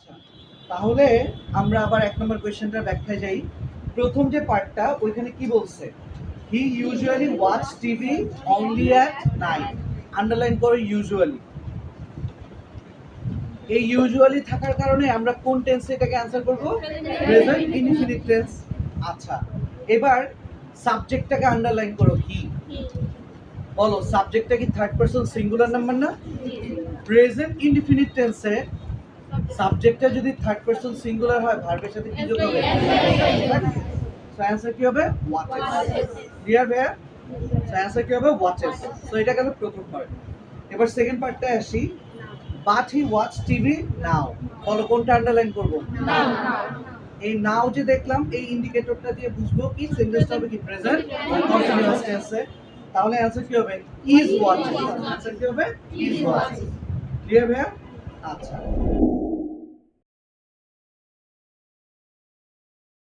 আচ্ছা তাহলে আমরা আবার এক নম্বর কোয়েশ্চেনটার ব্যাখ্যায় যাই। প্রথম যে পার্টটা, ওইখানে কি বলছে? He usually watch TV only at night underline করো ইউজুয়ালি এই ইউজুয়ালি থাকার কারণে আমরা কোন টেন্সে এটাকে অ্যান্সার করব? প্রেজেন্ট ইনফিনিট টেন্স আচ্ছা এবার সাবজেক্টটাকে আন্ডারলাইন করো হি বলো সাবজেক্টটা কি থার্ড পারসন সিঙ্গুলার নাম্বার না? প্রেজেন্ট ইনডিফিনিট টেন্সে সাবজেক্টটা যদি থার্ড পারসন সিঙ্গুলার হয় ভার্বের সাথে কি যোগ হবে? সো অ্যানসার কি হবে? ওয়াচেস ক্লিয়ার ভাইয়া? সো অ্যানসার কি হবে? ওয়াচেস সো এটা গেল প্রথম পার্ট এবার সেকেন্ড পার্টটা আসি। But he watch TV now বলো কোনটা আন্ডারলাইন করব? এই নাও যে দেখলাম এই ইন্ডিকেটরটা দিয়ে বুঝব কি সেন্টেন্সটা হবে কি প্রেজেন্ট কন্টিনিউয়াস টেন্সে তাহলে অ্যানসার কি হবে? ইজ ওয়াচিং অ্যানসার কি হবে? ইজ ওয়াচিং ক্লিয়ার ভাইয়া? আচ্ছা।